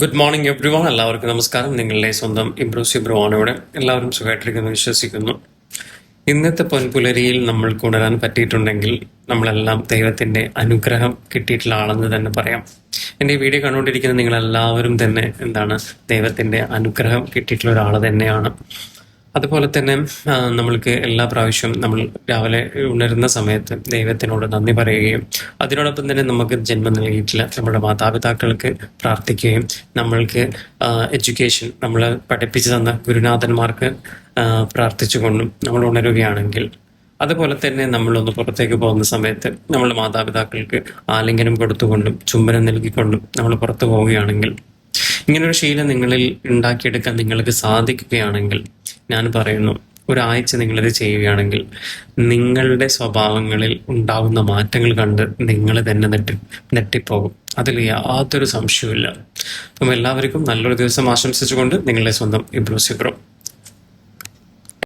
Good morning every one എല്ലാവർക്കും നമസ്കാരം. നിങ്ങളുടെ സ്വന്തം ഇംപ്രൂസീവ് ബ്രോ ആണ് ഇവിടെ. എല്ലാവരും സുഖമായിട്ടിരിക്കുന്നു വിശ്വസിക്കുന്നു. ഇന്നത്തെ പൊൻപുലരിയിൽ നമ്മൾ കൊണ്ടുവരാൻ പറ്റിയിട്ടുണ്ടെങ്കിൽ നമ്മളെല്ലാം ദൈവത്തിന്റെ അനുഗ്രഹം കിട്ടിയിട്ടുള്ള ആളെന്ന് തന്നെ പറയാം. എന്റെ ഈ വീഡിയോ കണ്ടുകൊണ്ടിരിക്കുന്ന നിങ്ങളെല്ലാവരും തന്നെ എന്താണ് ദൈവത്തിന്റെ അനുഗ്രഹം കിട്ടിയിട്ടുള്ള ഒരാൾ തന്നെയാണ്. അതുപോലെ തന്നെ നമ്മൾക്ക് എല്ലാ പ്രാവശ്യവും നമ്മൾ രാവിലെ ഉണരുന്ന സമയത്ത് ദൈവത്തിനോട് നന്ദി പറയുകയും അതിനോടൊപ്പം തന്നെ നമുക്ക് ജന്മം നൽകിയിട്ടുള്ള നമ്മുടെ മാതാപിതാക്കൾക്ക് പ്രാർത്ഥിക്കുകയും നമ്മൾക്ക് എഡ്യൂക്കേഷൻ നമ്മൾ പഠിപ്പിച്ചു തന്ന ഗുരുനാഥന്മാർക്ക് പ്രാർത്ഥിച്ചുകൊണ്ടും നമ്മൾ ഉണരുകയാണെങ്കിൽ അതുപോലെ തന്നെ നമ്മളൊന്ന് പുറത്തേക്ക് പോകുന്ന സമയത്ത് നമ്മൾ മാതാപിതാക്കൾക്ക് ആലിംഗനം കൊടുത്തുകൊണ്ടും ചുംബനം നൽകിക്കൊണ്ടും നമ്മൾ പുറത്തു പോവുകയാണെങ്കിൽ ഇങ്ങനൊരു ശീലം നിങ്ങളിൽ ഉണ്ടാക്കിയെടുക്കാൻ നിങ്ങൾക്ക് സാധിക്കുകയാണെങ്കിൽ ഞാൻ പറയുന്നു ഒരാഴ്ച നിങ്ങളിത് ചെയ്യുകയാണെങ്കിൽ നിങ്ങളുടെ സ്വഭാവങ്ങളിൽ ഉണ്ടാകുന്ന മാറ്റങ്ങൾ കണ്ട് നിങ്ങൾ തന്നെ നെട്ടി നെട്ടിപ്പോകും. അതിൽ യാതൊരു സംശയവുമില്ല. അപ്പം എല്ലാവർക്കും നല്ലൊരു ദിവസം ആശംസിച്ചുകൊണ്ട് നിങ്ങളുടെ സ്വന്തം ഇബ്രൂസിബ്രോ